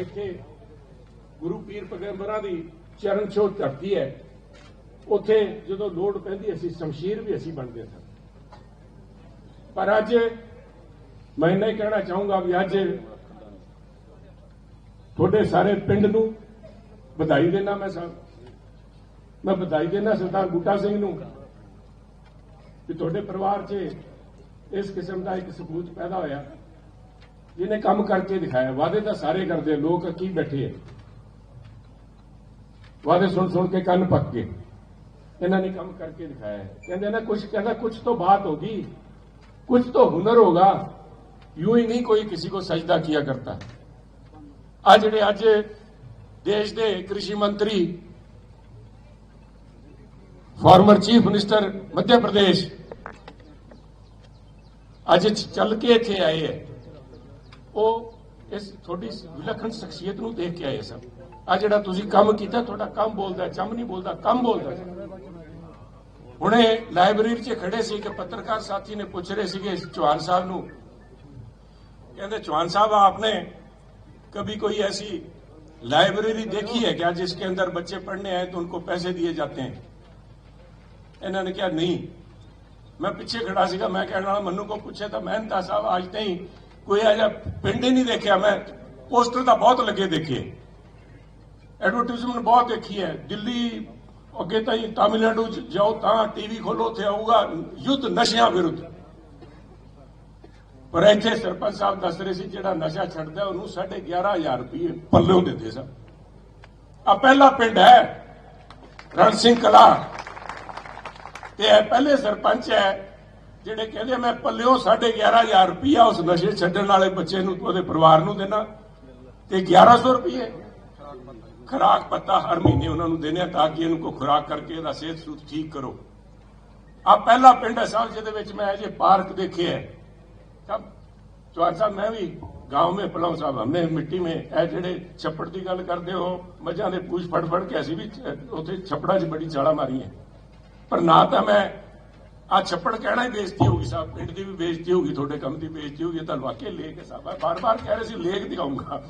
ਇੱਥੇ ਗੁਰੂ ਪੀਰ ਪੈਗੰਬਰਾਂ ਦੀ ਚਰਨ ਛੋਹ ਧਰਤੀ ਹੈ। ਉੱਥੇ ਜਦੋਂ ਲੋੜ ਪੈਂਦੀ ਅਸੀਂ ਸ਼ਮਸ਼ੀਰ ਵੀ ਅਸੀਂ ਬਣਦੇ ਸਾਂ ਪਰ ਅੱਜ ਮੈਂ ਨਹੀਂ ਕਹਿਣਾ ਚਾਹੂੰਗਾ ਵੀ ਅੱਜ ਤੁਹਾਡੇ ਸਾਰੇ ਪਿੰਡ ਨੂੰ ਵਧਾਈ ਦੇਣਾ ਮੈਂ ਸਭ ਮੈਂ ਵਧਾਈ ਦੇਣਾ ਸਰਦਾਰ ਬੂਟਾ ਸਿੰਘ ਨੂੰ ਕਿ ਤੁਹਾਡੇ ਪਰਿਵਾਰ 'ਚ ਇਸ ਕਿਸਮ ਦਾ ਇੱਕ ਸਬੂਤ ਪੈਦਾ ਹੋਇਆ। ਜਿਹਨੇ ਕੰਮ ਕਰਕੇ ਦਿਖਾਇਆ ਵਾਅਦੇ ਤਾਂ ਸਾਰੇ ਕਰਦੇ ਆ, ਲੋਕ ਕੀ ਬੈਠੇ ਆ ਵਾਅਦੇ ਸੁਣ ਸੁਣ ਕੇ ਕੰਨ ਪੱਕ ਗਏ ਇਹਨਾਂ ਨੇ ਕੰਮ ਕਰਕੇ ਦਿਖਾਇਆ ਹੈ। ਕਹਿੰਦੇ ਨਾ ਕੁਝ ਕਹਿੰਦਾ ਕੁਝ तो बात होगी कुछ तो हुनर होगा यूं ही नहीं कोई किसी को सजदा किया करता ਆ ਜਿਹੜੇ ਅੱਜ ਦੇਸ਼ ਦੇ ਕ੍ਰਿਸ਼ੀ ਮੰਤਰੀ farmer chief minister Madhya Pradesh ਅੱਜ ਚੱਲ ਕੇ ਇੱਥੇ ਆਏ ਹੈ ਉਹ ਇਸ ਤੁਹਾਡੀ ਵਿਲੱਖਣ ਸ਼ਖਸੀਅਤ ਨੂੰ ਦੇਖ ਕੇ ਆਏ ਸਭ ਆ ਜਿਹੜਾ ਤੁਸੀਂ ਕੰਮ ਕੀਤਾ ਤੁਹਾਡਾ ਕੰਮ ਬੋਲਦਾ ਹੈ, ਚੰਮ ਨਹੀਂ ਬੋਲਦਾ ਕੰਮ ਬੋਲਦਾ ਹੈ। ਹੁਣੇ ਲਾਇਬ੍ਰੇਰੀ 'ਚ ਖੜੇ ਸੀ ਕਿ ਪੱਤਰਕਾਰ ਸਾਥੀ ਨੇ ਪੁੱਛ ਰਹੇ ਸੀਗੇ ਚੌਹਾਨ ਸਾਹਿਬ ਨੂੰ कहते चौहान साहब आपने कभी कोई ऐसी लाइब्रेरी देखी है क्या जिसके अंदर बच्चे पढ़ने आए तो उनको पैसे दिए जाते हैं इन्होंने क्या नहीं मैं पीछे खड़ा सीगा मैं कहने वाला मनु को पूछे तो मेहनता साहब आज तई ਕੋਈ ਅਜਾ ਪਿੰਡ ਹੀ ਨਹੀਂ ਦੇਖਿਆ ਮੈਂ। ਪੋਸਟਰ ਤਾਂ ਬਹੁਤ ਲੱਗੇ ਦੇਖੇ। ਐਡਵਰਟਾਈਜ਼ਮੈਂਟ ਬਹੁਤ ਦੇਖੀ ਹੈ। ਦਿੱਲੀ ਅੱਗੇ ਤਾਂ ਤਾਮਿਲਨਾਡੂ ਜਾਓ ਤਾਂ ਟੀਵੀ ਖੋਲੋ ਉੱਥੇ ਆਊਗਾ ਯੁੱਧ ਨਸ਼ਿਆਂ ਵਿਰੁੱਧ। ਪਰ ਇੱਥੇ ਸਰਪੰਚ ਸਾਹਿਬ ਦੱਸ ਰਹੇ ਸੀ, ਜਿਹੜਾ ਨਸ਼ਾ ਛੱਡਦਾ, ਉਹਨੂੰ 11500 ਰੁਪਏ ਪੱਲੇ ਦਿੰਦੇ ਸਨ। ਆ ਪਹਿਲਾ ਪਿੰਡ ਹੈ, ਰਣ ਸਿੰਘ ਕਲਾ। ਤੇ ਇਹ ਪਹਿਲੇ ਸਰਪੰਚ ਹੈ ਜਿਹੜੇ ਕਹਿੰਦੇ ਮੈਂ ਪੱਲਿਓਂ 11500 ਰੁਪਇਆ ਉਸ ਨਸ਼ੇ ਛੱਡਣ ਵਾਲੇ ਬੱਚੇ ਨੂੰ ਉਹਦੇ ਪਰਿਵਾਰ ਨੂੰ ਦੇਣਾ ਤੇ 1100 ਰੁਪਏ ਖੁਰਾਕ ਪੱਤਾ ਹਰ ਮਹੀਨੇ ਉਹਨਾਂ ਨੂੰ ਦੇਣੇ ਆ ਤਾਂ ਕਿ ਇਹਨੂੰ ਕੋ ਖੁਰਾਕ ਕਰਕੇ ਇਹਦਾ ਸਿਹਤ ਸੂਤ ਠੀਕ ਕਰੋ ਆ ਪਹਿਲਾ ਪਿੰਡ ਹੈ ਸਾਹਿਬ ਜਿਹਦੇ ਵਿੱਚ ਮੈਂ ਅਜੇ ਪਾਰਕ ਦੇਖਿਆ ਹੈ तब चौहान साहब मैं भी गांव में पलाऊ साहब हमने मिट्टी में ਇਹ ਜਿਹੜੇ ਛੱਪੜ ਦੀ ਗੱਲ ਕਰਦੇ ਹੋ ਮੱਝਾਂ ਦੇ ਪੂਛ ਫੜ ਫੜ ਕੇ ਅਸੀਂ ਵੀ ਚ- ਉੱਥੇ ਛੱਪੜਾਂ 'ਚ ਬੜੀ ਚਾਲਾ ਮਾਰੀ ਹੈ ਪਰ ਨਾ ਤਾਂ ਮੈਂ ਆ ਛੱਪੜ ਕਹਿਣਾ ਹੀ ਬੇਇੱਜ਼ਤੀ ਗਈ ਸਾਹਿਬ, ਪਿੰਡ ਦੀ ਵੀ ਬੇਇੱਜ਼ਤੀ ਗਈ, ਤੁਹਾਡੇ ਕੰਮ ਦੀ ਬੇਇੱਜ਼ਤੀ ਹੋਗੀ ਤੁਹਾਨੂੰ ਆਕੇ ਲੇਖ ਹੈ ਸਾਹਿਬ। ਬਾਰ-ਬਾਰ ਕਹਿ ਰਹੇ ਸੀ, ਲੇਖ ਦਿਖਾਉਂਗਾ।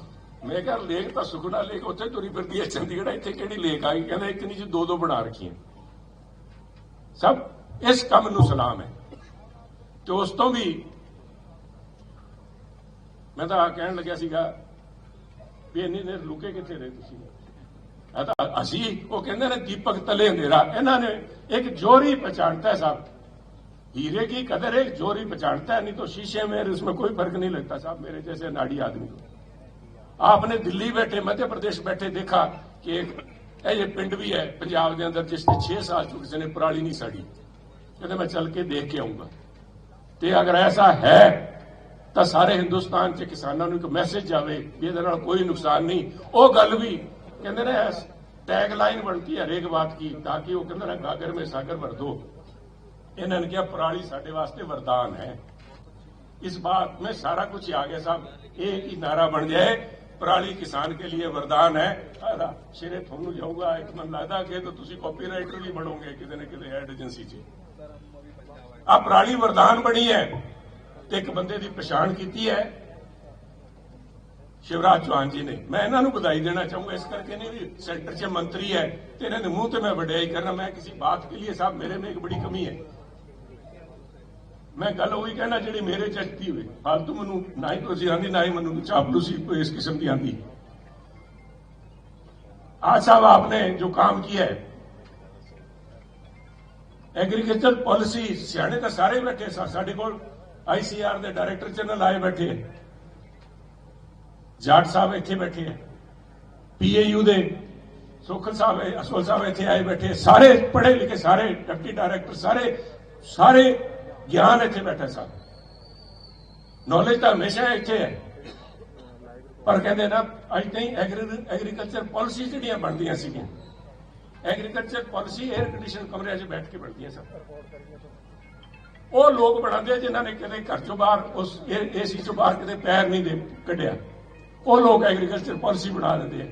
ਮੈਂ ਕਿਹਾ ਲੇਖ ਤਾਂ ਸੁਖਣਾ ਲੇਖ ਉੱਥੇ ਤੁਰੀ ਫਿਰਦੀ ਹੈ, ਚੰਡੀਗੜ੍ਹ ਇੱਥੇ ਕਿਹੜੀ ਲੇਖ ਆ ਗਈ? ਕਹਿੰਦਾ ਇੱਕ ਨਹੀਂ ਜੀ, ਦੋ ਦੋ ਬਣਾ ਰੱਖੀਆਂ। ਸਭ, ਇਸ ਕੰਮ ਨੂੰ ਸਲਾਮ ਹੈ। ਤੇ ਉਸ ਤੋਂ ਵੀ ਮੈਂ ਤਾਂ ਕਹਿਣ ਲੱਗਿਆ ਸੀਗਾ ਵੀ ਇੰਨੀ ਦੇਰ ਲੁਕੇ ਕਿੱਥੇ ਰਹੇ ਤੁਸੀਂ? ਅਸੀਂ ਉਹ ਕਹਿੰਦੇ ਨੇ ਦੀਪਕ ਤਲੇ ਹਨੇਰਾ। ਇਹਨਾਂ ਨੇ ਇੱਕ ਜੋਰੀ ਪਛਾਣਤਾ ਸਾਹਿਬ। हीरे की कदर एक जोरी पहचानता है नहीं तो शीशे में उसमें कोई फर्क नहीं लगता साहब मेरे जैसे नाड़ी आदमी को आपने दिल्ली बैठे मध्य प्रदेश बैठे देखा कि एक ਇਹ ਜੇ ਪਿੰਡ ਵੀ ਹੈ ਪੰਜਾਬ ਦੇ ਅੰਦਰ ਜਿਸ ਤੇ 6 ਸਾਲ ਤੋਂ ਕਿਸੇ ਨੇ ਪਰਾਲੀ ਨਹੀਂ ਸਾੜੀ ਕਹਿੰਦੇ ਮੈਂ ਚੱਲ ਕੇ ਦੇਖ ਕੇ ਆਉਂਗਾ ਤੇ ਅਗਰ ਐਸਾ ਹੈ ਤਾਂ ਸਾਰੇ ਹਿੰਦੁਸਤਾਨ 'ਚ ਕਿਸਾਨਾਂ ਨੂੰ ਇੱਕ ਮੈਸੇਜ ਜਾਵੇ ਵੀ ਇਹਦੇ ਨਾਲ ਕੋਈ ਨੁਕਸਾਨ ਨਹੀਂ ਉਹ ਗੱਲ ਵੀ ਕਹਿੰਦੇ ਨੇ ਟੈਗ ਲਾਈਨ ਬਣਤੀ ਹੈ ਹਰੇਕ ਬਾਤ ਕੀ ਤਾਂ ਕਿ ਉਹ ਕਹਿੰਦੇ ਨੇ ਗਾਗਰ ਮੇ ਸਾਗਰ ਭਰ ਦੋ ਇਹਨਾਂ ਨੇ ਕਿਹਾ ਪਰਾਲੀ ਸਾਡੇ ਵਾਸਤੇ ਵਰਦਾਨ ਹੈ इस बात में सारा कुछ ही आ गया साहब एक ही नारा बन जाए पराली किसान के लिए वरदान है ਸਾਰਾ ਸ਼ੇਰੇ ਤੁਹਾਨੂੰ ਜਾਊਗਾ ਇੱਕ ਮਨ ਲੱਗਦਾ ਕਿ ਤਾਂ ਤੁਸੀਂ ਕਾਪੀਰਾਈਟਰ ਵੀ ਬਣੋਗੇ ਕਿਤੇ ਨਾ ਕਿਤੇ ਐਡ ਏਜੰਸੀ 'ਚ ਆ ਪਰਾਲੀ ਵਰਦਾਨ ਬਣੀ ਹੈ ਤੇ ਇੱਕ ਬੰਦੇ ਦੀ ਪਛਾਣ ਕੀਤੀ ਹੈ ਸ਼ਿਵਰਾਜ ਚੌਹਾਨ ਜੀ ਨੇ ਮੈਂ ਇਹਨਾਂ ਨੂੰ ਵਧਾਈ ਦੇਣਾ ਚਾਹੂੰਗਾ ਇਸ ਕਰਕੇ ਨਹੀਂ ਵੀ ਸੈਂਟਰ 'ਚ ਮੰਤਰੀ ਹੈ ਤੇ ਇਹਨਾਂ ਦੇ ਮੂੰਹ ਤੇ ਮੈਂ ਵਡਿਆਈ ਕਰਨਾ ਮੈਂ ਕਿਸੇ ਬਾਤ ਕੇ लिए साहब मेरे में एक बड़ी कमी है ਮੈਂ ਗੱਲ ਉਹੀ ਕਹਿਣਾ ਜਿਹੜੀ ਮੇਰੇ ਚ ਐਕਟਿਵ ਹੈ ਫਾਲਤੂ ਮੈਨੂੰ ਨਾ ਹੀ ਤੁਸੀਂ ਆਂਦੀ ਨਾ ਹੀ ਮੈਨੂੰ ਚਾਪਲੂਸੀ ਕੋਈ ਇਸ ਕਿਸਮ ਦੀ ਆਂਦੀ आज साहब आपने जो काम किया है एग्रीकल्चर पॉलिसी सियाने तो सारे बैठे साढ़े को आईसीआर के डायरेक्टर जनरल आए बैठे जाट साहब इतने बैठे पीएयू दे सोखल साहब असवल साहब इतने आए बैठे सारे पढ़े लिखे सारे डिप्टी डायरेक्टर सारे सारे ਗਿਆਨ ਇੱਥੇ ਬੈਠਾ ਸਨ ਨੌਲੇਜ ਤਾਂ ਹਮੇਸ਼ਾ ਇੱਥੇ ਹੈ। ਪਰ ਕਹਿੰਦੇ ਨਾ, ਅੱਜ ਤਾਈਂ ਐਗਰੀਕਲਚਰ ਪਾਲਿਸੀ ਜਿਹੜੀਆਂ ਬਣਦੀਆਂ ਸੀਗੀਆਂ ਐਗਰੀਕਲਚਰ ਪਾਲਿਸੀ 에ਅਰ ਕੰਡੀਸ਼ਨ ਕਮਰਿਆਂ 'ਚ ਬੈਠ ਕੇ ਬਣਦੀਆਂ ਸਨ। ਉਹ ਲੋਕ ਬਣਾਉਂਦੇ ਆ ਜਿਨ੍ਹਾਂ ਨੇ ਕਦੇ ਘਰ ਚੋਂ ਬਾਹਰ, ਉਸ ਏਸੀ ਚੋਂ ਬਾਹਰ ਕਦੇ ਪੈਰ ਨਹੀਂ ਦੇ ਕੱਢਿਆ। ਉਹ ਲੋਕ ਐਗਰੀਕਲਚਰ ਪਾਲਿਸੀ ਬਣਾ ਦਿੰਦੇ ਆ।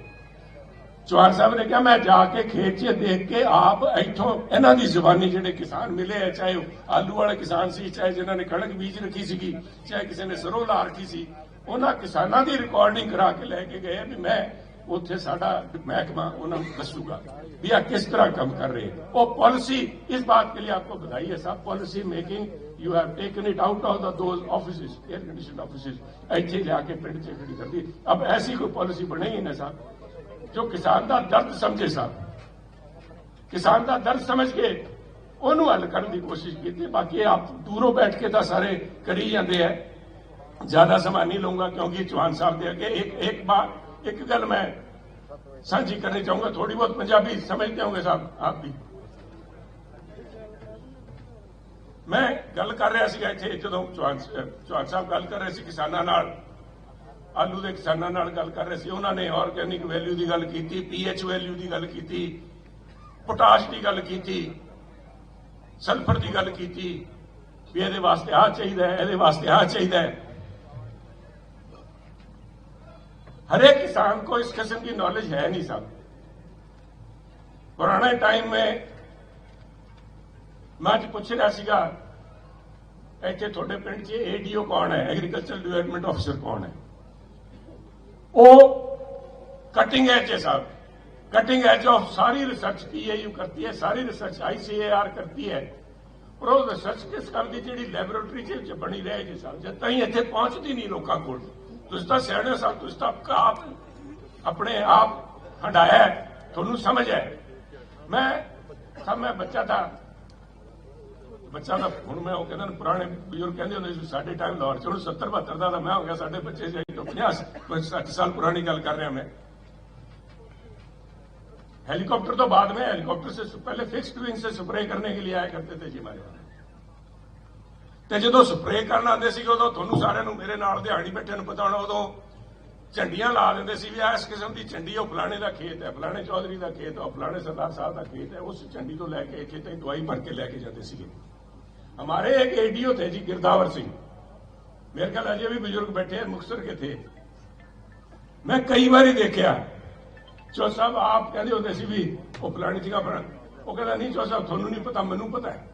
ਚੌਹਾਨ ਸਾਹਿਬ ਨੇ ਕਿਹਾ, ਮੈਂ ਜਾ ਕੇ ਖੇਤ 'ਚ ਦੇਖ ਕੇ ਆਪ ਇੱਥੋਂ ਇਹਨਾਂ ਦੀ ਜ਼ੁਬਾਨੀ ਜਿਹੜੇ ਕਿਸਾਨ ਮਿਲੇ ਆ, ਚਾਹੇ ਆਲੂ ਵਾਲੇ ਕਿਸਾਨ ਸੀ, ਚਾਹੇ ਜਿਨ੍ਹਾਂ ਨੇ ਕਣਕ ਬੀਜ ਰੱਖੀ ਸੀਗੀ, ਚਾਹੇ ਕਿਸੇ ਨੇ ਸਰੋਂ ਲਾ ਰੱਖੀ ਸੀ, ਉਹਨਾਂ ਕਿਸਾਨਾਂ ਦੀ ਰਿਕਾਰਡਿੰਗ ਕਰਾ ਕੇ ਲੈ ਕੇ ਗਏ ਵੀ ਮੈਂ ਉੱਥੇ ਸਾਡਾ ਮਹਿਕਮਾ ਉਹਨਾਂ ਨੂੰ ਦੱਸੂਗਾ ਵੀ ਆ ਕਿਸ ਤਰ੍ਹਾਂ ਕੰਮ ਕਰ ਰਹੇ ਉਹ ਪਾਲਿਸੀ ਇਸ ਬਾਤ ਕੇ ਲਈ ਆਪਕੋ ਵਧਾਈ ਹੈ ਸਾਹਿਬ policy making you have taken it out of the those offices air condition offices ਇੱਥੇ ਲਿਆ ਕੇ ਪਿੰਡ 'ਚ ਖੜੀ ਕਰਦੀ। ਅਬ ਐਸੀ ਕੋਈ ਪਾਲਿਸੀ ਬਣੇਗੀ ਨਾ ਸਾਹਿਬ ਜੋ ਕਿਸਾਨ ਦਾ ਦਰਦ ਸਮਝੇ ਸਾਹਿਬ ਕਿਸਾਨ ਦਾ ਦਰਦ ਸਮਝ ਕੇ ਉਹਨੂੰ ਹੱਲ ਕਰਨ ਦੀ ਕੋਸ਼ਿਸ਼ ਕੀਤੀ। ਬਾਕੀ ਆਪ ਦੂਰੋਂ ਬੈਠ ਕੇ ਤਾਂ ਸਾਰੇ ਕਰੀ ਜਾਂਦੇ ਆ। ਜ਼ਿਆਦਾ ਸਮਾਂ ਨਹੀਂ ਲਊਂਗਾ ਕਿਉਂਕਿ ਚੌਹਾਨ ਸਾਹਿਬ ਦੇ ਅੱਗੇ ਇੱਕ ਇੱਕ ਬਾਤ ਇੱਕ ਗੱਲ ਮੈਂ ਸਾਂਝੀ ਕਰਨੀ ਚਾਹੂੰਗਾ। ਥੋੜੀ ਬਹੁਤ ਪੰਜਾਬੀ ਸਮਝਦੇ ਹੋਗੇ ਸਾਹਿਬ ਆਪ ਵੀ। ਮੈਂ ਗੱਲ ਕਰ ਰਿਹਾ ਸੀਗਾ ਇੱਥੇ ਜਦੋਂ ਚੌਹਾਨ ਚੌਹਾਨ ਸਾਹਿਬ ਗੱਲ ਕਰ ਰਹੇ ਸੀ ਕਿਸਾਨਾਂ ਨਾਲ। ਆਲੂ ਦੇ ਕਿਸਾਨਾਂ ਨਾਲ ਗੱਲ ਕਰ ਰਹੇ ਸੀ ਉਹਨਾਂ ਨੇ ਆਰਗੇਨਿਕ ਵੈਲਿਊ ਦੀ ਗੱਲ ਕੀਤੀ ਪੀਐਚ ਵੈਲਿਊ ਦੀ ਗੱਲ ਕੀਤੀ ਪੋਟਾਸ਼ ਦੀ ਗੱਲ ਕੀਤੀ ਸਲਫਰ ਦੀ ਗੱਲ ਕੀਤੀ ਵੀ ਇਹਦੇ ਵਾਸਤੇ ਆਹ ਚਾਹੀਦਾ ਹੈ ਇਹਦੇ ਵਾਸਤੇ ਆਹ ਚਾਹੀਦਾ है हर एक किसान को इस किस्म की नॉलेज है नहीं साहब पुराने टाइम में ਮੈਂ ਅੱਜ ਪੁੱਛ ਰਿਹਾ ਸੀਗਾ ਇੱਥੇ ਤੁਹਾਡੇ ਪਿੰਡ 'ਚ ਏਡੀਓ ਕੌਣ ਹੈ ਐਗਰੀਕਲਚਰ ਡਿਵੈਲਪਮੈਂਟ ਅਫਸਰ ਕੌਣ ਹੈ ਉਹ कटिंग एज है साहब कटिंग एज ऑफ सारी रिसर्च पीएयू करती है सारी रिसर्च आईसीएआर करती है ਪਰ ਉਹ ਰਿਸਰਚ ਕਿਸ ਕੰਮ ਦੀ ਜਿਹੜੀ ਲੈਬੋਰੇਟਰੀ 'ਚ ਚ ਬਣੀ ਰਹੇ ਜੀ ਸਾਹਿਬ ਜਦ ਤਾਈਂ ਇੱਥੇ ਪਹੁੰਚਦੀ ਨਹੀਂ ਲੋਕਾਂ ਕੋਲ ਤੁਸੀਂ ਤਾਂ ਸਿਆਣੇ ਸਾਹਿਬ ਤੁਸੀਂ ਤਾਂ ਆਪਕਾ ਆਪ ਆਪਣੇ ਆਪ ਹੰਡਾਇਆ ਹੈ, ਤੁਹਾਨੂੰ ਸਮਝ ਹੈ ਮੈਂ ਸਭ ਮੈਂ ਬੱਚਾ ਥਾ ਬੱਚਾ ਦਾ ਹੁਣ ਮੈਂ ਉਹ ਕਹਿੰਦਾ ਨਾ, ਪੁਰਾਣੇ ਬਜ਼ੁਰਗ ਕਹਿੰਦੇ ਹੁੰਦੇ ਸੀ ਸਾਡੇ ਟਾਈਮ ਲਾਹੌਰ ਚ ਹੁਣ 70 72 ਦਾ ਤਾਂ ਮੈਂ ਹੋ ਗਿਆ ਸਾਡੇ ਬੱਚੇ ਜੇ 50 60 ਸਾਲ ਪੁਰਾਣੀ ਗੱਲ ਕਰ ਰਿਹਾ ਮੈਂ हेलीकॉप्टर तो बाद में हेलीकॉप्टर से पहले फिक्स्ड विंग से स्प्रे करने के लिए आया करते थे जी हमारे ਤੇ ਜਦੋਂ ਸਪਰੇਅ ਕਰਨ ਆਉਂਦੇ ਸੀ ਉਦੋਂ ਤੁਹਾਨੂੰ ਸਾਰਿਆਂ ਨੂੰ ਮੇਰੇ ਨਾਲ ਦਿਹਾੜੀ ਬੈਠੇ ਨੂੰ ਪਤਾ ਹੋਣਾ ਉਦੋਂ ਝੰਡੀਆਂ ਲਾ ਦਿੰਦੇ ਸੀ ਵੀ ਆਹ ਇਸ ਕਿਸਮ ਦੀ ਝੰਡੀ ਉਹ ਫਲਾਣੇ ਦਾ ਖੇਤ ਹੈ ਫਲਾਣੇ ਚੌਧਰੀ ਦਾ ਖੇਤ ਹੈ ਉਹ ਫਲਾਣੇ ਸਰਦਾਰ ਸਾਹਿਬ ਦਾ ਖੇਤ ਹੈ ਉਸ ਝੰਡੀ ਤੋਂ ਲੈ ਕੇ ਇੱਥੇ ਤਾਈਂ ਦਵਾਈ ਭਰ ਕੇ ਲੈ ਕੇ ਜਾਂਦੇ ਸੀਗੇ हमारे एक एडीओ थे जी गिरदावर सिंह मेरे ख्याल अजय भी बुजुर्ग बैठे हैं मुक्तसर के थे मैं कई बार ही देखा ਚੋ ਸਾਹਿਬ ਆਪ ਕਹਿੰਦੇ ਹੁੰਦੇ ਸੀ ਵੀ ਉਹ ਫਲਾਣੀ ਜਗ੍ਹਾ ਪਰ ਉਹ ਕਹਿੰਦਾ ਨਹੀਂ ਚੋ ਸਾਹਿਬ ਤੁਹਾਨੂੰ ਨਹੀਂ ਪਤਾ ਮੈਨੂੰ ਪਤਾ ਹੈ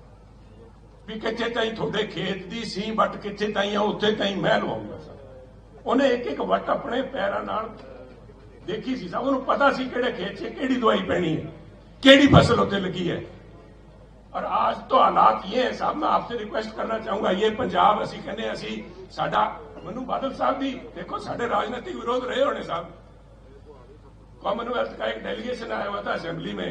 ਵੀ ਕਿੱਥੇ ਤਾਈਂ ਤੁਹਾਡੇ ਖੇਤ ਦੀ ਸੀ ਵੱਟ ਕਿੱਥੇ ਤਾਈਂ ਆ ਉੱਥੇ ਤਾਈਂ ਮੈਂ ਲਵਾਉਂਗਾ ਸਰ ਉਹਨੇ ਇੱਕ ਇੱਕ ਵੱਟ ਆਪਣੇ ਪੈਰਾਂ ਨਾਲ ਦੇਖੀ ਸੀ ਸਭ ਉਹਨੂੰ ਪਤਾ ਸੀ ਕਿਹੜੇ ਖੇਤ 'ਚ ਕਿਹੜੀ ਦਵਾਈ ਪੈਣੀ ਹੈ ਕਿਹੜੀ ਫਸਲ ਉੱਤੇ ਲੱਗੀ ਹੈ और आज तो हालात ये है साहब मैं आपसे रिक्वेस्ट करना चाहूंगा ये पंजाब ਅਸੀਂ ਕਹਿੰਦੇ ਅਸੀਂ ਸਾਡਾ ਮਨੂ ਬਾਦਲ ਸਾਹਿਬ ਵੀ ਦੇਖੋ ਸਾਡੇ राजनीतिक विरोध रहे होने साहब कॉमनवेल्थ का एक डेलीगेशन आया हुआ था असेंबली में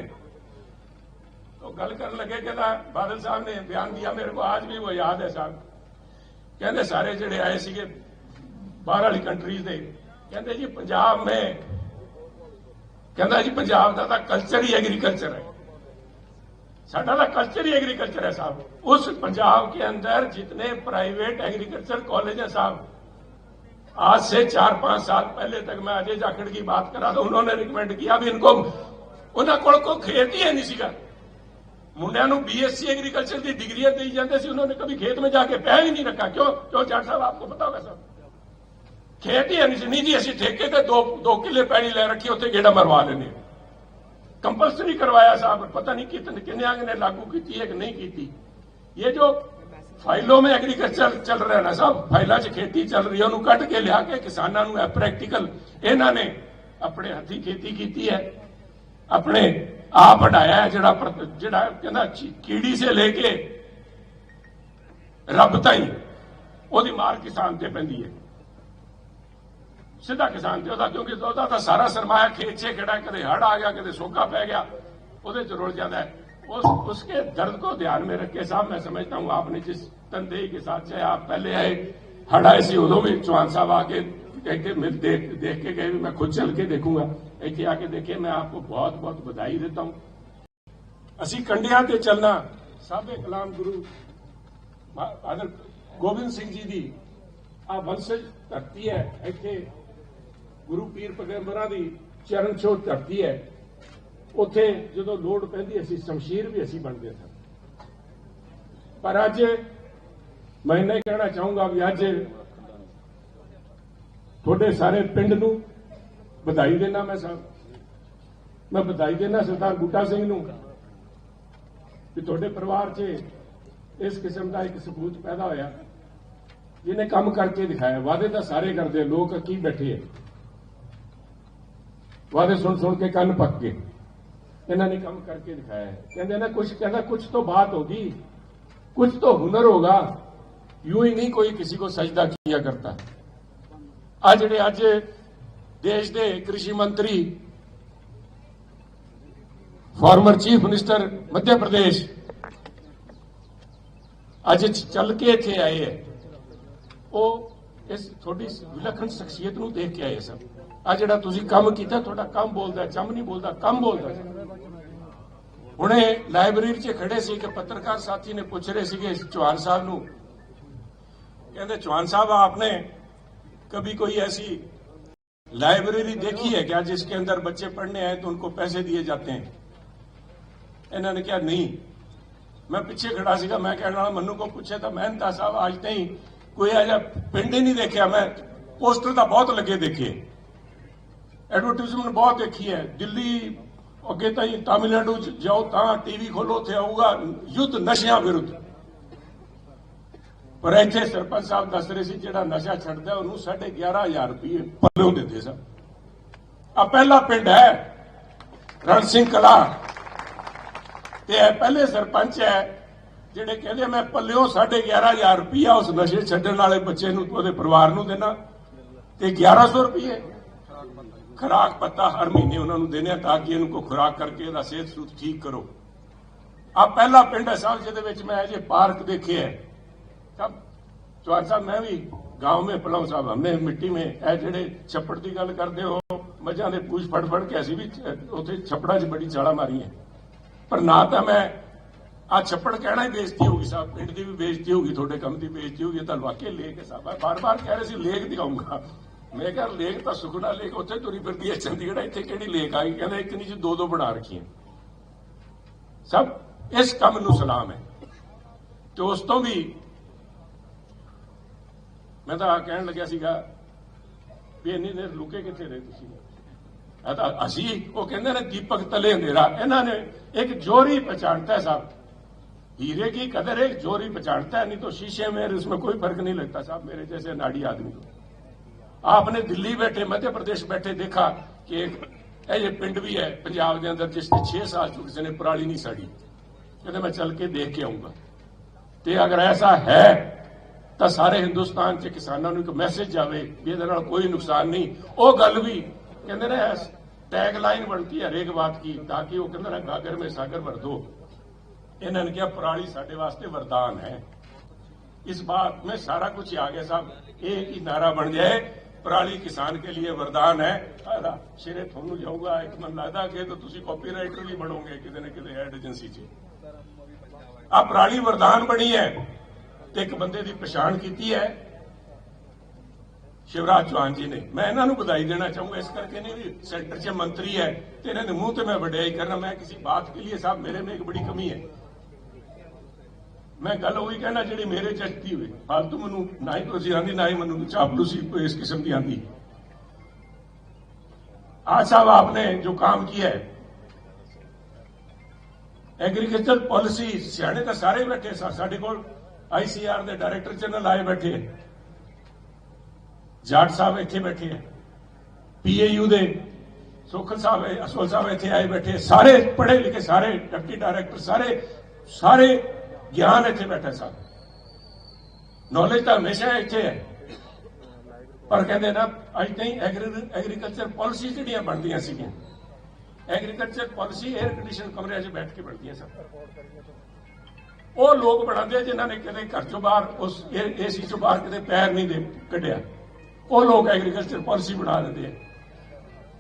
तो गल करने लगे कहता बादल साहब ने बयान दिया मेरे को आज भी वो याद है साहब कहते सारे ਜਿਹੜੇ ਆਏ ਸੀਗੇ ਬਾਹਰ ਵਾਲੀ ਕੰਟਰੀਜ਼ ਦੇ ਕਹਿੰਦੇ ਜੀ ਪੰਜਾਬ में ਕਹਿੰਦਾ ਜੀ ਪੰਜਾਬ ਦਾ ਤਾਂ ਕਲਚਰ ਹੀ ਐਗਰੀਕਲਚਰ है ਸਾਡਾ ਤਾਂ कल्चर ही एग्रीकल्चर है साहब उस पंजाब के अंदर जितने प्राइवेट एग्रीकल्चर कॉलेज हैं साहब आज से चार पांच साल पहले तक मैं अजय जाखड़ की बात करा तो उन्होंने रिकमेंड किया भी इनको ਉਹਨਾਂ ਕੋਲ ਕੋ ਖੇਤ ਹੀ ਨਹੀਂ ਸੀਗਾ। ਮੁੰਡਿਆਂ ਨੂੰ ਬੀਐਸਸੀ ਐਗਰੀਕਲਚਰ ਦੀ ਡਿਗਰੀਆਂ ਦੇਈ ਜਾਂਦੇ ਸੀ ਉਹਨਾਂ ਨੇ ਕਦੀ ਖੇਤ ਵਿੱਚ ਜਾ ਕੇ ਪੈਰ ਹੀ ਨਹੀਂ ਰੱਖਿਆ। ਕਿਉਂ? ਕਿਉਂ ਜੱਟ ਸਾਹਿਬ, ਆਪਕੋ ਪਤਾ ਹੋਗਾ ਸਭ? ਖੇਤ ਹੀ ਨਹੀਂ ਸੀ, ਨਹੀਂ ਜੀ, ਅਸੀਂ ਠੇਕੇ ਤੇ ਦੋ ਦੋ ਕਿੱਲੇ ਪੈਣੀ ਲੈ ਰੱਖੀ, ਉੱਥੇ ਗੇੜਾ ਮਰਵਾ ਲੈਨੇ कंपल्सरी करवाया साहब पता नहीं कितने किन्ने आगे ने लागू की है कि नहीं की थी ये जो फाइलों में एग्रीकल्चर चल रहा है ना साहब फाइलों 'ਚ खेती चल रही है ਉਹਨੂੰ ਕੱਢ ਕੇ ਲਿਆ ਕੇ ਕਿਸਾਨਾਂ ਨੂੰ ਇਹ ਪ੍ਰੈਕਟੀਕਲ ਇਹਨਾਂ ਨੇ ਆਪਣੇ ਹੱਥੀ ਖੇਤੀ ਕੀਤੀ ਹੈ ਆਪਣੇ ਆਪ ਹਟਾਇਆ ਹੈ ਜਿਹੜਾ ਪ੍ਰ- ਜਿਹੜਾ ਕਹਿੰਦਾ ਚੀ- ਕੀੜੀ ਸੇ ਲੈ ਕੇ ਰੱਬ ਤਾਈਂ ਉਹਦੀ ਮਾਰ ਕਿਸਾਨ ਤੇ ਪੈਂਦੀ ਹੈ ਸਿੱਧਾ ਕਿਸਾਨ ਤੇ ਉਹਦਾ, ਕਿਉਂਕਿ ਉਹਦਾ ਤਾਂ ਸਾਰਾ ਸਰਮਾਇਆ ਖੇਤ 'ਚ ਖੜਾ, ਕਦੇ ਹੜ ਆ ਗਿਆ, ਕਦੇ ਸੋਕਾ ਪੈ ਗਿਆ, ਉਹਦੇ 'ਚ ਰੁਲ ਜਾਂਦਾ ਹੈ। उस उसके दर्द को ध्यान में रख के साहब मैं समझता हूँ आपने जिस तनदेही के साथ चाहे आप पहले आए हड़ाए सी उदो भी चौहान साहब आके कहते मैं देख देख के गए मैं खुद चल के देखूंगा ਇੱਥੇ ਆ ਕੇ ਦੇਖੇ, ਮੈਂ ਆਪਕੋ ਬਹੁਤ ਬਹੁਤ ਵਧਾਈ ਦਿੰਦਾ ਹੂੰ। ਅਸੀਂ ਕੰਡਿਆਂ ਤੇ ਚੱਲਣਾ। ਸਾਬੇ ਕਲਾਮ ਗੁਰੂ ਆਦਰ ਗੋਬਿੰਦ ਸਿੰਘ ਜੀ ਦੀ ਆ ਵੰਸ਼ਜ ਧਰਤੀ ਹੈ, ਇੱਥੇ ਗੁਰੂ ਪੀਰ ਪੈਗੰਬਰਾਂ ਦੀ ਚਰਨ ਛੋਹ ਧਰਤੀ ਹੈ। ਉੱਥੇ ਜਦੋਂ ਲੋੜ ਪੈਂਦੀ ਅਸੀਂ ਸ਼ਮਸ਼ੀਰ ਵੀ ਅਸੀਂ ਬਣਦੇ ਸਾਂ ਪਰ ਅੱਜ ਮੈਂ ਨਹੀਂ ਕਹਿਣਾ ਚਾਹੂੰਗਾ ਵੀ ਅੱਜ ਤੁਹਾਡੇ ਸਾਰੇ ਪਿੰਡ ਨੂੰ ਵਧਾਈ ਦੇਣਾ ਮੈਂ ਸਾਹਿਬ ਮੈਂ ਵਧਾਈ ਦੇਣਾ ਸਰਦਾਰ ਬੂਟਾ ਸਿੰਘ ਨੂੰ ਕਿ ਤੁਹਾਡੇ ਪਰਿਵਾਰ 'ਚ ਇਸ ਕਿਸਮ ਦਾ ਇੱਕ ਸਬੂਤ ਪੈਦਾ ਹੋਇਆ। ਜਿਹਨੇ ਕੰਮ ਕਰਕੇ ਦਿਖਾਇਆ। ਵਾਅਦੇ ਤਾਂ ਸਾਰੇ ਕਰਦੇ ਲੋਕ ਕੀ ਬੈਠੇ ਆ। ਵਾਅਦੇ ਸੁਣ ਸੁਣ ਕੇ ਕੰਨ ਪੱਕ ਗਏ ਇਹਨਾਂ ਨੇ ਕੰਮ ਕਰਕੇ ਦਿਖਾਇਆ ਹੈ ਕਹਿੰਦੇ ਨਾ ਕੁਝ ਕਹਿੰਦਾ ਕੁਝ ਤੋਂ ਬਾਤ होगी कुछ तो हुनर होगा यूं ही नहीं कोई किसी को सजदा किया करता ਆ ਜਿਹੜੇ ਅੱਜ ਦੇਸ਼ ਦੇ ਕ੍ਰਿਸ਼ੀ ਮੰਤਰੀ farmer chief minister Madhya Pradesh ਅੱਜ ਚੱਲ ਕੇ ਇੱਥੇ ਆਏ ਹੈ ਉਹ ਇਸ ਤੁਹਾਡੀ ਵਿਲੱਖਣ ਸ਼ਖਸੀਅਤ ਨੂੰ ਦੇਖ ਕੇ ਆਏ ਸਨ ਆ ਜਿਹੜਾ ਤੁਸੀਂ ਕੰਮ ਕੀਤਾ ਤੁਹਾਡਾ ਕੰਮ ਬੋਲਦਾ ਚੰਮ ਨਹੀਂ ਬੋਲਦਾ ਕੰਮ ਬੋਲਦਾ ਹੁਣੇ ਲਾਇਬ੍ਰੇਰੀ 'ਚ ਖੜੇ ਸੀ ਕਿ ਪੱਤਰਕਾਰ ਸਾਥੀ ਨੇ ਪੁੱਛ ਰਹੇ ਸੀਗੇ ਚੌਹਾਨ ਸਾਹਿਬ ਨੂੰ कहते चौहान साहब आपने कभी कोई ऐसी लाइब्रेरी देखी है क्या जिसके अंदर बच्चे पढ़ने आए तो उनको पैसे दिए जाते हैं इन्होंने क्या नहीं मैं पीछे खड़ा सीगा मैं कहने वाला मनु को पूछे तो मेहनता साहब आज नहीं कोई ऐसा पिंड ही नहीं देखा मैं पोस्टर तो बहुत लगे देखे ਐਡਵਰਟਾਈਜ਼ਮੈਂਟ ਬਹੁਤ ਦੇਖੀ ਹੈ। ਦਿੱਲੀ, ਅੱਗੇ ਤਾਂ ਹੀ ਤਾਮਿਲਨਾਡੂ ਚ ਜਾਓ ਤਾਂ ਟੀਵੀ ਖੋਲੋ, ਉੱਥੇ ਆਊਗਾ ਯੁੱਧ ਨਸ਼ਿਆਂ ਵਿਰੁੱਧ। ਪਰ ਇੱਥੇ ਸਰਪੰਚ ਸਾਹਿਬ ਦੱਸ ਰਹੇ ਸੀ, ਜਿਹੜਾ ਨਸ਼ਾ ਛੱਡਦਾ ਉਹਨੂੰ 11500 ਰੁਪਏ ਪੱਲੋਂ ਦਿੰਦੇ ਸਨ। ਆ ਪਹਿਲਾ ਪਿੰਡ ਹੈ, ਰਣ ਸਿੰਘ ਕਲਾ। ਤੇ ਇਹ ਪਹਿਲੇ ਸਰਪੰਚ ਹੈ, ਜਿਹੜੇ ਕਹਿੰਦੇ ਮੈਂ ਪੱਲਿਓਂ 11500 ਰੁਪਇਆ ਉਸ ਨਸ਼ੇ ਛੱਡਣ ਵਾਲੇ ਬੱਚੇ ਨੂੰ, ਉਹਦੇ ਪਰਿਵਾਰ ਨੂੰ ਦੇਣਾ ਤੇ 1100 ਰੁਪਏ ਖੁਰਾਕ ਪੱਤਾ ਹਰ ਮਹੀਨੇ ਉਹਨਾਂ ਨੂੰ ਦੇਣੇ ਆ ਤਾਂ ਕਿ ਇਹਨੂੰ ਕੋ ਖੁਰਾਕ ਕਰਕੇ ਇਹਦਾ ਸਿਹਤ ਸੂਤ ਠੀਕ ਕਰੋ ਆ ਪਹਿਲਾ ਪਿੰਡ ਹੈ ਸਾਹਿਬ ਜਿਹਦੇ ਵਿੱਚ ਮੈਂ ਅਜੇ ਪਾਰਕ ਦੇਖਿਆ ਹੈ तब चौहान साहब मैं भी गांव में पला हूं साहब हमने मिट्टी में ਇਹ ਜਿਹੜੇ ਛੱਪੜ ਦੀ ਗੱਲ ਕਰਦੇ ਹੋ ਮੱਝਾਂ ਦੇ ਪੂਛ ਫੜ ਫੜ ਕੇ ਅਸੀਂ ਵੀ ਚ- ਉੱਥੇ ਛੱਪੜਾਂ 'ਚ ਬੜੀ ਚਾਲਾ ਮਾਰੀਆਂ ਪਰ ਨਾ ਤਾਂ ਮੈਂ ਆ ਛੱਪੜ ਕਹਿਣਾ ਹੀ ਬੇਇੱਜ਼ਤੀ ਹੋਗੀ ਸਾਹਿਬ ਪਿੰਡ ਦੀ ਵੀ ਬੇਇੱਜ਼ਤੀ ਹੋਗੀ ਤੁਹਾਡੇ ਕੰਮ ਦੀ ਬੇਇੱਜ਼ਤੀ ਹੋਗੀ ਇਹ ਤਾਂ ਵਾਕਈ ਲੇਖ ਹੈ ਸਾਹਿਬ ਬਾਰ ਬਾਰ ਕਹਿ ਰਹੇ ਸੀ ਲੇਖ ਦਿਖਾਉਂਗਾ ਮੈਂ ਕਿਹਾ ਲੇਕ ਤਾਂ ਸੁਖਨਾ ਲੇਕ, ਉੱਥੇ ਤੁਰੀ ਫਿਰਦੀ ਹੈ ਚੰਡੀਗੜ੍ਹ, ਇੱਥੇ ਕਿਹੜੀ ਲੇਕ ਆਈ? ਕਹਿੰਦਾ ਇੱਕ ਨਹੀਂ ਜੀ, ਦੋ ਦੋ ਬਣਾ ਰੱਖੀਆਂ। ਸਭ ਇਸ ਕੰਮ ਨੂੰ ਸਲਾਮ ਹੈ। ਤੇ ਉਸ ਤੋਂ ਵੀ ਮੈਂ ਤਾਂ ਕਹਿਣ ਲੱਗਿਆ ਸੀਗਾ ਵੀ ਇੰਨੀ ਦੇਰ ਲੁਕੇ ਕਿੱਥੇ ਰਹੇ ਤੁਸੀਂ? ਇਹ ਤਾਂ ਅਸੀਂ, ਉਹ ਕਹਿੰਦੇ ਨੇ ਦੀਪਕ ਤਲੇ ਹਨੇਰਾ। ਇਹਨਾਂ ਨੇ ਇੱਕ ਜੋਰੀ ਪਛਾਣਤਾ ਸਾਹਿਬ ਹੀਰੇ ਕੀ कदर एक ਜੋਰੀ पहचानता ਨਹੀਂ नहीं ਸ਼ੀਸ਼ੇ ਮੇਰੇ में इसमें कोई फर्क नहीं लगता साहब मेरे जैसे नाड़ी आदमी को आपने दिल्ली बैठे मध्य प्रदेश बैठे देखा कि एक ਇਹ ਪਿੰਡ ਵੀ ਹੈ ਪੰਜਾਬ ਦੇ ਅੰਦਰ ਜਿਸ ਤੇ 6 ਸਾਲ ਤੋਂ ਕਿਸੇ ਨੇ ਪਰਾਲੀ ਨਹੀਂ ਸਾੜੀ ਕਹਿੰਦੇ ਮੈਂ ਚੱਲ ਕੇ ਦੇਖ ਕੇ ਆਉਂਗਾ ਤੇ ਅਗਰ ਐਸਾ ਹੈ ਤਾਂ ਸਾਰੇ ਹਿੰਦੁਸਤਾਨ 'ਚ ਕਿਸਾਨਾਂ ਨੂੰ ਇੱਕ ਮੈਸੇਜ ਜਾਵੇ ਵੀ ਇਹਦੇ ਨਾਲ ਕੋਈ ਨੁਕਸਾਨ ਨਹੀਂ ਉਹ ਗੱਲ ਵੀ ਕਹਿੰਦੇ ਨੇ ਟੈਗ ਲਾਈਨ ਬਣਤੀ ਹੈ ਹਰੇਕ ਬਾਤ ਕੀ ਤਾਂ ਕਿ ਉਹ ਕਹਿੰਦੇ ਨੇ ਗਾਗਰ ਮੇ ਸਾਗਰ ਭਰ ਦੋ ਇਹਨਾਂ ਨੇ ਕਿਹਾ ਪਰਾਲੀ ਸਾਡੇ ਵਾਸਤੇ ਵਰਦਾਨ ਹੈ इस बात में सारा कुछ आ गया साहब एक ही नारा बन जाए ਪਰਾਲੀ ਕਿਸਾਨ ਕੇ ਲਈ ਵਰਦਾਨ ਹੈ। ਫਾਇਦਾ ਸ਼ੇਰੇ ਤੁਹਾਨੂੰ ਜਾਊਗਾ, ਇੱਕ ਮਨ ਲੱਗਦਾ ਕਿ ਤਾਂ ਤੁਸੀਂ ਕਾਪੀਰਾਈਟਰ ਵੀ ਬਣੋਗੇ ਕਿਤੇ ਨਾ ਕਿਤੇ ਐਡ ਏਜੰਸੀ 'ਚ। ਆ ਪਰਾਲੀ ਵਰਦਾਨ ਬਣੀ ਹੈ ਤੇ ਇੱਕ ਬੰਦੇ ਦੀ ਪਛਾਣ ਕੀਤੀ ਹੈ। ਸ਼ਿਵਰਾਜ ਚੌਹਾਨ ਜੀ ਨੇ। ਮੈਂ ਇਹਨਾਂ ਨੂੰ ਵਧਾਈ ਦੇਣਾ ਚਾਹੂੰਗਾ, ਇਸ ਕਰਕੇ ਨਹੀਂ ਵੀ ਸੈਂਟਰ 'ਚ ਮੰਤਰੀ ਹੈ ਤੇ ਇਹਨਾਂ ਦੇ ਮੂੰਹ ਤੇ ਮੈਂ ਵਡਿਆਈ ਕਰਨਾ, ਮੈਂ ਕਿਸੇ ਬਾਤ ਕੇ ਲਈ ਸਾਹਿਬ ਮੇਰੇ ਮੇਂ ਇੱਕ ਬੜੀ ਕਮੀ ਹੈ। ਮੈਂ ਗੱਲ ਉਹੀ ਕਹਿਣਾ ਜਿਹੜੀ ਮੇਰੇ ਚ ਅਟਕੀ ਹੋਵੇ ਹਾਲਤ ਮੈਨੂੰ ਨਾ ਹੀ ਤੁਸੀਂ ਆਂਦੀ ਨਾ ਹੀ ਮੈਨੂੰ ਚਾਪਲੂਸੀ ਕੋਈ ਇਸ ਕਿਸਮ ਦੀ ਆਂਦੀ आज साहब आपने जो काम किया है एग्रीकल्चर पॉलिसी सियाने तो सारे बैठे साढ़े को आईसीआर के डायरेक्टर जनरल आए बैठे जाट साहब इतने बैठे पीएयू दे सोखल साहब असवल साहब इतने आए बैठे सारे पढ़े लिखे सारे डिप्टी डायरेक्टर सारे सारे ਗਿਆਨ ਇੱਥੇ ਬੈਠਾ ਸਨ ਨੌਲੇਜ ਤਾਂ ਹਮੇਸ਼ਾ ਇੱਥੇ ਹੈ। ਪਰ ਕਹਿੰਦੇ ਨਾ, ਅੱਜ ਤਾਈਂ ਐਗਰੀਕਲਚਰ ਪਾਲਿਸੀ ਜਿਹੜੀਆਂ ਬਣਦੀਆਂ ਸੀਗੀਆਂ? ਐਗਰੀਕਲਚਰ ਪਾਲਿਸੀ 에ਅਰ ਕੰਡੀਸ਼ਨ ਕਮਰਿਆਂ 'ਚ ਬੈਠ ਕੇ ਬਣਦੀਆਂ ਸਨ। ਉਹ ਲੋਕ ਬਣਾਉਂਦੇ ਆ ਜਿਨ੍ਹਾਂ ਨੇ ਕਦੇ ਘਰ ਚੋਂ ਬਾਹਰ, ਉਸ ਏਸੀ ਚੋਂ ਬਾਹਰ ਕਦੇ ਪੈਰ ਨਹੀਂ ਦੇ ਕੱਢਿਆ। ਉਹ ਲੋਕ ਐਗਰੀਕਲਚਰ ਪਾਲਿਸੀ ਬਣਾ ਦਿੰਦੇ ਆ।